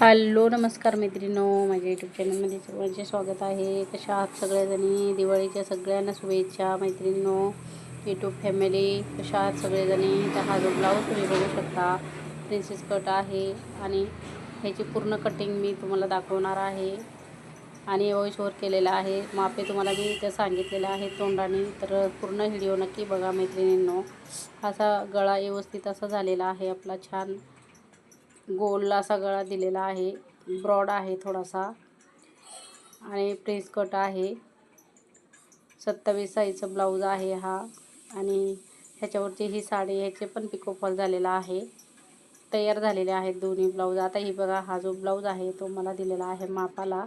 Hello नमस्कार मैत्रिणो. माझ्या YouTube चॅनलमध्ये सर्वांचे स्वागत आहे. कशा आहात सगळ्याजणी दिवाळीच्या सगळ्यांना शुभेच्छा मैत्रिणींनो यूट्यूब फॅमिली कशा आहात सगळेजणी? तर हा जो ब्लाऊज तुम्ही बघू शकता प्रिन्सेस कट आहे आणि ह्याची पूर्ण कटिंग मी तुम्हाला दाखवणार आहे. आणि वॉइसवर केलेला आहे. मापे तुम्हाला मी इथं सांगितलेलं आहे तोंडाने तर पूर्ण व्हिडिओ नक्की बघा मैत्रिणींनो. असा गळा व्यवस्थित असा झालेला आहे आपला छान. गोल असा गळा दिलेला आहे. ब्रॉड आहे थोडासा. आणि प्रेस कट आहे. सत्तावीस साईजचं ब्लाऊज आहे हा. आणि ह्याच्यावरची ही साडी ह्याचे पण पिकोफॉल झालेला आहे. तयार झालेले आहेत दोन्ही ब्लाऊज. आता ही बघा हा जो ब्लाऊज आहे तो मला दिलेला आहे मापाला.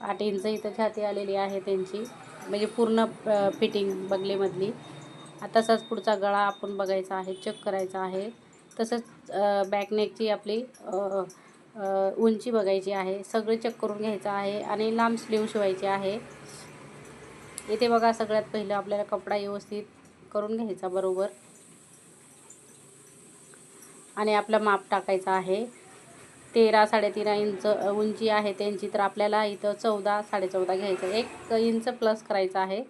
आठ इंच इथं छाती आलेली आहे त्यांची. म्हणजे पूर्ण फिटिंग बगलेमधली. तसाच पुढचा गळा आपण बघायचा आहे चेक करायचा आहे. तसंच बॅकनेकची आपली उंची बघायची आहे. सगळे चेक करून घ्यायचं आहे आणि लांब स्लीव शिवायची आहे. इथे बघा सगळ्यात पहिलं आपल्याला कपडा व्यवस्थित करून घ्यायचा बरोबर. आणि आपला माप टाकायचा आहे. तेरा साडेतेरा इंच उंची आहे त्यांची. तर आपल्याला इथं चौदा साडेचौदा घ्यायचं एक इंच प्लस करायचं आहे.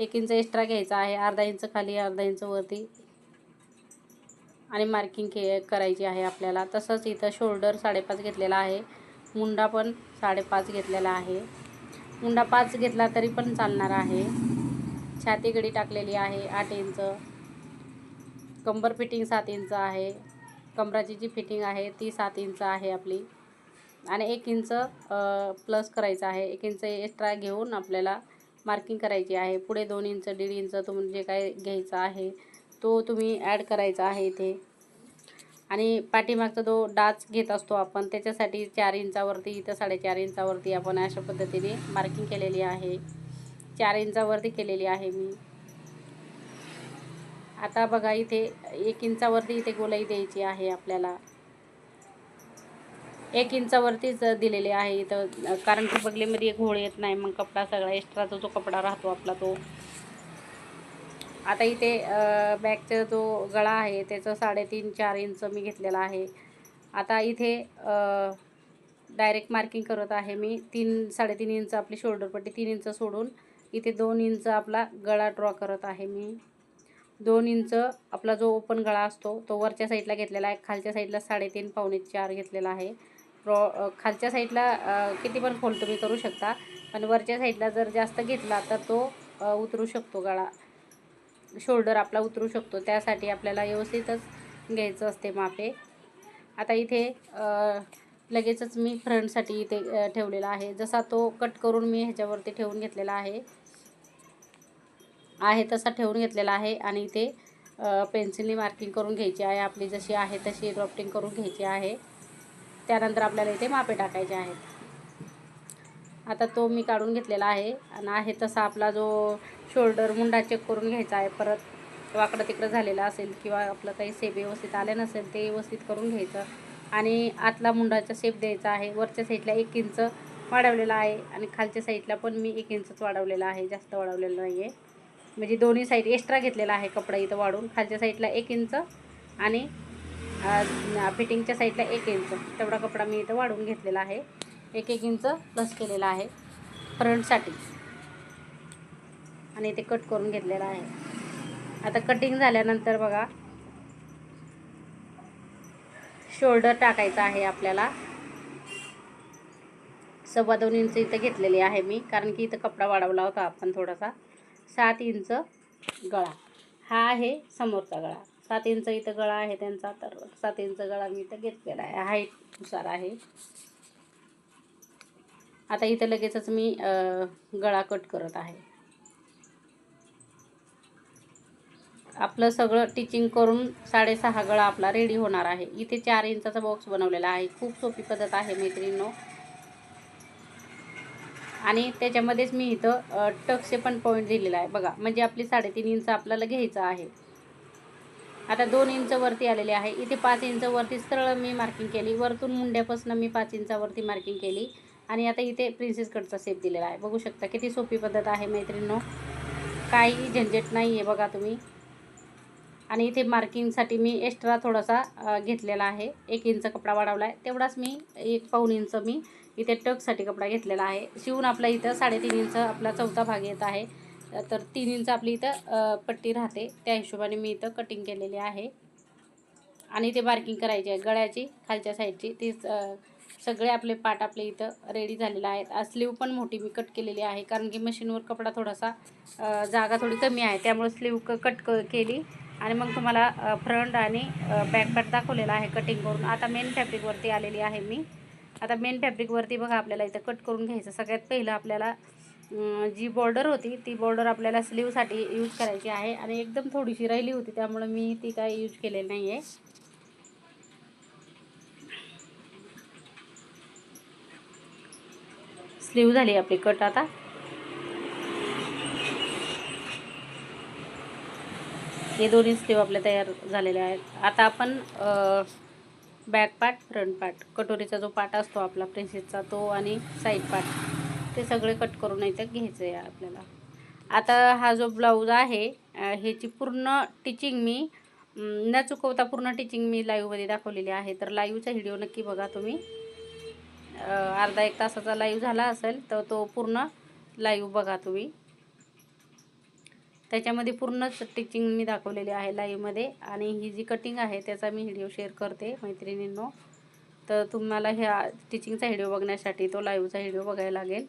एक इंच एक्स्ट्रा घ्यायचा आहे. अर्धा इंच खाली अर्धा इंच वरती. आणि मार्किंग के करायची आहे आपल्याला. तसंच इथं शोल्डर साडेपाच घेतलेला आहे. मुंडा पण साडेपाच घेतलेला आहे. मुंडा पाच घेतला तरी पण चालणार आहे. छातीगडी टाकलेली आहे आठ इंच. कंबर फिटिंग सात इंच आहे. कमराची जी फिटिंग आहे ती सात इंच आहे आपली. आणि एक इंच प्लस करायचं आहे. एक इंच एक्स्ट्रा घेऊन आपल्याला मार्किंग करायची आहे. पुढे दोन इंच दीड इंच तुम्ही जे काय घ्यायचं आहे तो तुम्ही ॲड करायचा आहे इथे. आणि पाठीमागचा जो डाच घेत असतो आपण त्याच्यासाठी चार इंचावरती इथं साडेचार इंचावरती आपण अशा पद्धतीने मार्किंग केलेली आहे. चार इंचावरती केलेली आहे मी. आता बघा इथे एक इंचावरती इथे गोलाई द्यायची आहे आपल्याला. एक इंचावरतीच दिलेले आहे इथं. कारण की बगलीमध्ये एक होळ येत नाही मग कपडा सगळा एक्स्ट्राचा जो कपडा राहतो आपला तो. आता इथे बॅगचा जो गळा आहे त्याचं साडेतीन चार इंच मी घेतलेला आहे. आता इथे डायरेक्ट मार्किंग करत आहे मी. तीन साडेतीन इंच आपली शोल्डरपट्टी तीन इंच सोडून इथे दोन इंच आपला गळा ड्रॉ करत आहे मी. दोन इंच आपला जो ओपन गळा असतो तो वरच्या साईडला घेतलेला आहे. खालच्या साईडला साडेतीन पावणे चार घेतलेला आहे. ड्रॉ खालच्या साईडला किती पण खोल तुम्ही करू शकता. पण वरच्या साईडला जर जास्त घेतला तर तो उतरू शकतो गळा. शोल्डर आपला उतरू शकतो. त्यासाठी आपल्याला व्यवस्थितच घ्यायचं असते मापे. आता इथे लगेचच मी फ्रंटसाठी इथे ठेवलेला आहे. जसा तो कट करून मी ह्याच्यावरती ठेवून घेतलेला आहे. आहे तसा ठेवून घेतलेला आहे आणि इथे पेन्सिलने मार्किंग करून घ्यायची आहे. आपली जशी आहे तशी ड्रॉफ्टिंग करून घ्यायची आहे. त्यानंतर आपल्याला इथे मापे टाकायचे आहेत. आता तो मी काढून घेतलेला आहे. आणि आहे तसा आपला जो शोल्डर मुंडा चेक करून घ्यायचा आहे. परत वाकडं तिकडं झालेलं असेल किंवा आपलं काही सेप व्यवस्थित आले नसेल ते व्यवस्थित करून घ्यायचं. आणि आतला मुंडाचा शेप द्यायचा आहे. वरच्या साईडला एक इंच वाढवलेला आहे आणि खालच्या साईडला पण मी एक इंचच वाढवलेला आहे. जास्त वाढवलेलं नाही आहे म्हणजे दोन्ही साईड एक्स्ट्रा घेतलेला आहे कपडा इथं वाढून. खालच्या साईडला एक इंच आणि फिटिंगच्या साईडला एक इंच तेवढा कपडा मी इथं वाढवून घेतलेला आहे. एक एक इंच प्लस केलेला आहे. फ्रंटसाठी आणि ते कट करून घेतलेलं आहे. आता कटिंग झाल्यानंतर बघा शोल्डर टाकायचा आहे आपल्याला. सव्वा दोन इंच इथं घेतलेली आहे मी कारण की इथं कपडा वाढवला होता आपण थोडासा. सात इंच गळा. हा आहे समोरचा गळा. सात इंच इथं गळा आहे त्यांचा तर सात इंच गळा मी इथं घेतलेला आहे. हाईटनुसार आहे. आता इथं लगेचच मी गळा कट करत आहे. आपलं सगळं टिचिंग करून साडेसहा गळा आपला रेडी होणार आहे. इथे चार इंचाचा बॉक्स बनवलेला आहे. खूप सोपी पद्धत आहे मैत्रिणींनो. आणि त्याच्यामध्येच मी इथं टक्सचे पण पॉईंट दिलेला आहे. बघा म्हणजे आपली साडेतीन इंच आपल्याला घ्यायचं आहे. आता दोन इंच वरती आलेले आहे. इथे पाच इंचवरती सरळ मी मार्किंग केली. वरतून मुंड्यापासून मी पाच इंचावरती मार्किंग केली. आणि आता इथे प्रिन्सेस कटचा सेप दिलेला आहे. बघू शकता किती सोपी पद्धत आहे मैत्रिणींनो. काही झंझट नाही आहे बघा तुम्ही. आणि इथे मार्किंगसाठी मी एक्स्ट्रा थोडासा घेतलेला आहे. एक इंच कपडा वाढवला आहे तेवढाच मी एक पाऊन इंच मी इथे टकसाठी कपडा घेतलेला आहे. शिवून आपला इथं साडेतीन इंच आपला चौथा भाग येत आहे. तर तीन इंच आपली इथं पट्टी राहते. त्या हिशोबाने मी इथं कटिंग केलेली आहे. आणि ते मार्किंग करायची आहे. गळ्याची खालच्या साईडची ती सगळे आपले पाट आपले इथं रेडी झालेले आहेत. स्लीव पण मोठी मी कट केलेली आहे. कारण की मशीनवर कपडा थोडासा जागा थोडी कमी आहे. त्यामुळे स्लीव क कट क केली. आणि मग तुम्हाला फ्रंट आणि बॅक दाखवलेला आहे कटिंग करून. आता मेन फॅब्रिकवरती आलेली आहे मी. आता मेन फॅब्रिकवरती बघा आपल्याला इथं कट करून घ्यायचं. सगळ्यात पहिलं आपल्याला जी बॉर्डर होती ती बॉर्डर आपल्याला स्लीवसाठी यूज करायची आहे. आणि एकदम थोडीशी राहिली होती त्यामुळं मी ती काय यूज केलेली नाही आहे स्लीव झाली आपली कट आता. हे दोन्ही स्लीव आपल्या तयार झालेले आहेत. आता आपण बॅक पार्ट फ्रंट पार्ट कटोरीचा जो पार्ट असतो आपला प्रिन्सेसचा तो आणि साईड पार्ट ते सगळे कट करून इथं घ्यायचं आहे आपल्याला. आता हा जो ब्लाऊज आहे ह्याची पूर्ण टिचिंग मी न चुकवता पूर्ण टिचिंग मी लाईव्हमध्ये दाखवलेली आहे. तर लाईव्हचा व्हिडिओ नक्की बघा तुम्ही. अर्धा एक तासाचा लाईव्ह झाला असेल तर तो पूर्ण लाईव्ह बघा तुम्ही. त्याच्यामध्ये पूर्णच टिचिंग मी दाखवलेली आहे लाईव्हमध्ये आणि ही जी कटिंग आहे त्याचा मी व्हिडिओ शेअर करते मैत्रिणींनो. तर तुम्हाला ह्या टिचिंगचा व्हिडिओ बघण्यासाठी तो लाईव्हचा व्हिडिओ बघायला लागेल.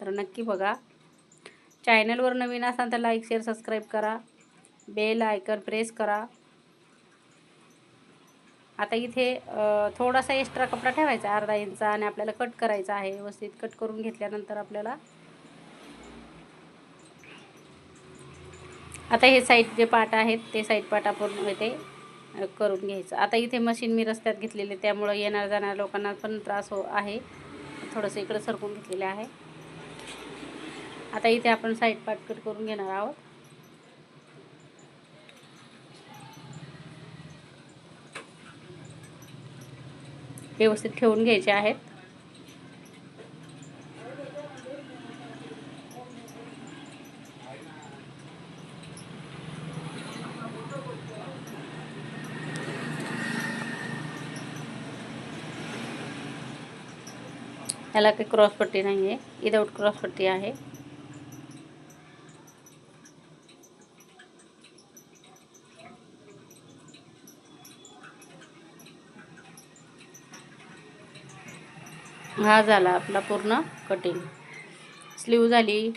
तर नक्की बघा. चॅनलवर नवीन असाल तर लाईक शेअर सबस्क्राईब करा. बेल आयकन प्रेस करा. आता इथे थोडासा एक्स्ट्रा कपडा ठेवायचा अर्धा इंच आणि आपल्याला कट करायचा आहे. व्यवस्थित कट करून घेतल्यानंतर आपल्याला आता हे साईड जे पार्ट आहेत ते साईड पाट आपण इथे करून घ्यायचं. आता इथे मशीन मी रस्त्यात घेतलेले त्यामुळं येणार जाणाऱ्या लोकांना पण त्रास हो आहे. थोडंसं इकडं सरकून घेतलेले आहे. आता इथे आपण साईड पाट कट करून घेणार आहोत. व्यवस्थित ठेवून घ्यायचे आहेत. ह्याला काही क्रॉसपट्टी नाही आहे. विदाऊट क्रॉसपट्टी आहे. हा झाला आपला पूर्ण कटिंग स्लीव झाली.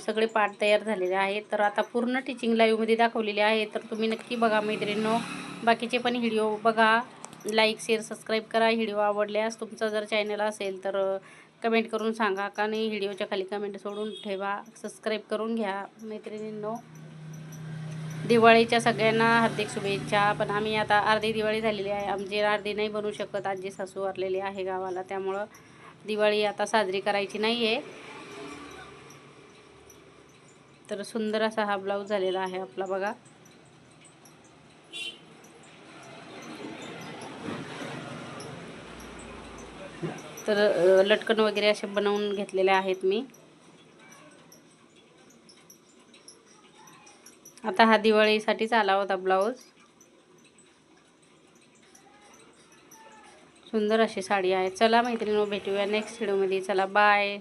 सगळे पार्ट तयार झालेले आहेत. तर आता पूर्ण टिचिंग लाईव्हमध्ये दाखवलेली आहे तर तुम्ही नक्की बघा मैत्रिणींनो. बाकीचे पण व्हिडिओ बघा. लाईक शेअर सबस्क्राईब करा. व्हिडिओ आवडल्यास तुमचा जर चॅनल असेल तर कमेंट करून सांगा. का नाही व्हिडिओच्या खाली कमेंट सोडून ठेवा. सबस्क्राईब करून घ्या मैत्रिणींनो. दिवाळीच्या सगळ्यांना हार्दिक शुभेच्छा. पण आम्ही आता अर्धी दिवाळी झालेली आहे. आमची अर्धी नाही बनू शकत. आजी सासू वारलेली आहे गावाला. त्यामुळं दिवाळी आता साजरी करायची नाही आहे तर सुंदर असा हा ब्लाऊज झालेला आहे आपला. बघा. तर लटकन वगैरे असे बनवून घेतलेले आहेत मी. आता हा दिवाळीसाठीच आला होता ब्लाऊज. सुंदर अशी साडी आहे. चला मैत्रिणी भेटूया नेक्स्ट व्हिडिओमध्ये चला बाय